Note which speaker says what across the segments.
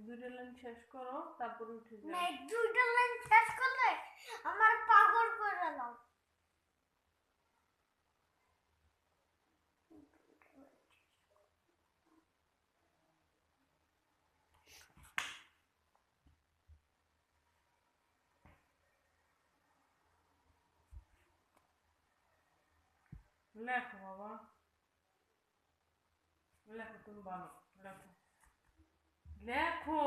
Speaker 1: দুইটা লাইন শেষ করো তারপর উঠে
Speaker 2: না
Speaker 1: যাও।
Speaker 2: এই দুইটা লাইন শেষ করলে আমার পাগল করে দাও।
Speaker 1: লেখো বাবা। লেখো তুমি ভালো লেখো। লেখো।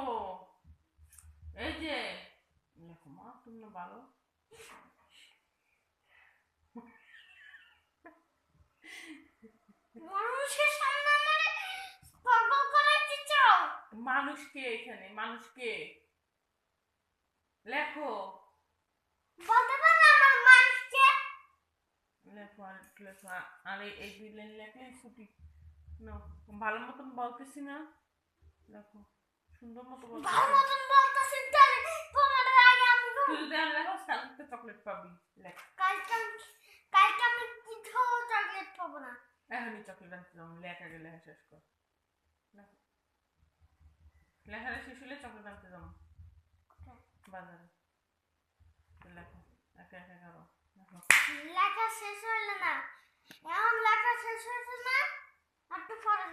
Speaker 1: এই যে লেখো মা তুমি না ভালো?
Speaker 2: মানুষের সামনে আমারে পাগল করাইতে চাও?
Speaker 1: মানুষ কে এখানে মানুষ কে লেখো।
Speaker 2: বলতে পারো আমার মানুষকে।
Speaker 1: লেখো আর লেখো আ- এই- এই দুই লাইন লেখলে ছুটি। না ভালো মতন বলতেছি না। লেখো। সুন্দর মতো
Speaker 2: ভালো মতন বলতেছি তাহলে তোমার আগে আমি
Speaker 1: তুই যদি আর লেখো কালকে চকলেট পাবি লেখ
Speaker 2: কালকে কালকে আমি কোথাও চকলেট পাবো না
Speaker 1: এখনই চকলেট আনতে যাব লেখা গেলে লেখা শেষ কর লেখো। শেষ হলে চকলেট আনতে যাব বাজারে লেখো একা একা করো লেখো
Speaker 2: শেষ হইলে না এখন লেখা শেষ হয়েছে না একটু পরে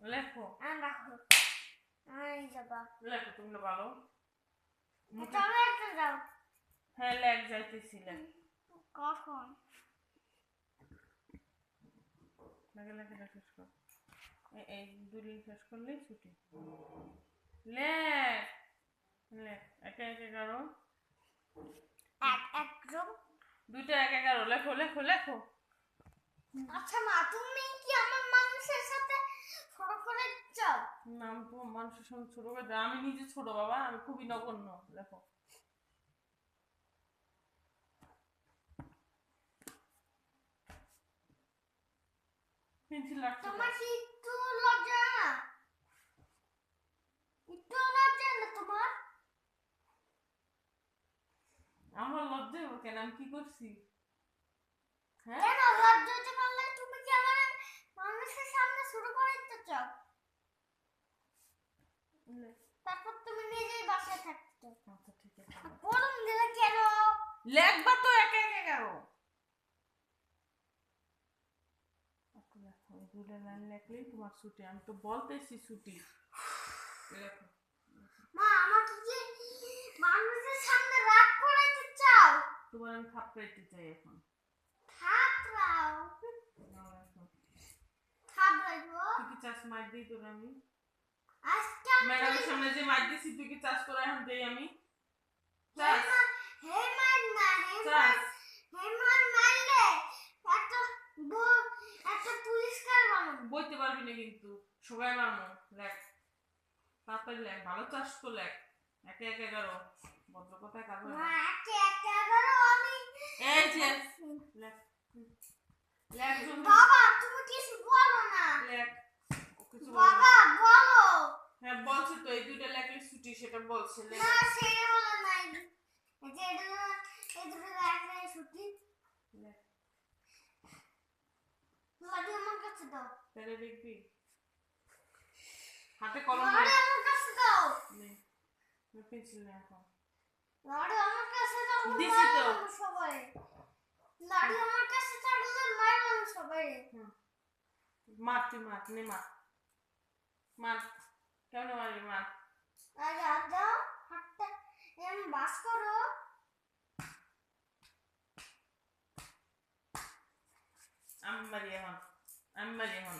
Speaker 1: লেখো
Speaker 2: আর রাখো
Speaker 1: লেখো তুমি
Speaker 2: যাও
Speaker 1: হ্যাঁ লেখ যাইতেছি
Speaker 2: কখন?
Speaker 1: লেখাটা শেষ কর। এই দুই শেষ করলেই ছুটি। লেখ লেখ একা একা করো
Speaker 2: এক একদম
Speaker 1: দুইটা একা করো লেখো লেখো লেখো।
Speaker 2: আচ্ছা মা তুমি কি আমার মানুষের সাথে ছোট করে
Speaker 1: না আমি তো মানুষের সঙ্গে ছোট আমি নিজে ছোট বাবা আমি খুবই নগণ্য দেখো। পেন্সিল রাখতে
Speaker 2: তোমার একটু লজ্জা? না একটু লজ্জা না তোমার?
Speaker 1: আমার লজ্জা কেন আমি কি করছি হ্যাঁ
Speaker 2: কেন লজ্জা হতে পারলে তুমি কি আমার মানুষের সামনে ছোট করে দিতে চাও
Speaker 1: লে-
Speaker 2: তারপর তুমি নিজেই বাসায় থাকতে।
Speaker 1: আচ্ছা ঠিক আছে।
Speaker 2: গরম দিলে কেন?
Speaker 1: লেখবা তো একা একা করো আচ্ছা, লেখো, এই দুটো লাইন লেখলেই তোমার ছুটি। আমি তো বলতেছি ছুটি।
Speaker 2: মা আমাকে কি মানুষের সামনে রাগ করাইতে চাও?
Speaker 1: তোমার আমি থাপড়াইতে চাই এখন।
Speaker 2: থাপড়াও। থাপড়াইবো?
Speaker 1: তুই কি চাষ মার দিই তোর আমি? ম্যাডামের সামনে যে মার দিছি তুই কি চাষ করে এখন দেই আমি?
Speaker 2: হে
Speaker 1: চাষ
Speaker 2: মা না হে মান
Speaker 1: চাষ
Speaker 2: হে মান মারলে একটা ব- একটা পুরস্কার বানাবো।
Speaker 1: বইতে পারবি না কিন্তু সবাই লেখ। তাড়াতাড়ি লেখ ভালো চাষ তো লেখ। একে একে করো ভদ্র কথায় কাজ না।
Speaker 2: একে একে এগারো আমি।
Speaker 1: এই যে লেখ। লেখ
Speaker 2: বাবা তুমি কিছু বলো না।
Speaker 1: লেখ কিছু।
Speaker 2: বলো
Speaker 1: হ্যাঁ বলছে তো এই দুইটা লেখলে ছুটি সেটা বলছে লেখ।
Speaker 2: না সে বলো নাই। এই যে এটা এই দুটো ছুটি
Speaker 1: লেখ
Speaker 2: আমার কাছে দাও।
Speaker 1: তাহলে দেখবি। হাতে কলম
Speaker 2: লাডি আমার কাছে দাও।
Speaker 1: নে। পেন্সিল নে এখন
Speaker 2: লাডি আমার কাছে দাও
Speaker 1: দিছি তো।
Speaker 2: সবাই। লাডি আমার কাছে মারলাম সবাই।
Speaker 1: মার তুই মার নে মার। মার। কেমন মারবি? মার।
Speaker 2: আগে হাত দাও হাতটা এম বাস করো।
Speaker 1: আমি মারি এখন। আমি মারি এখন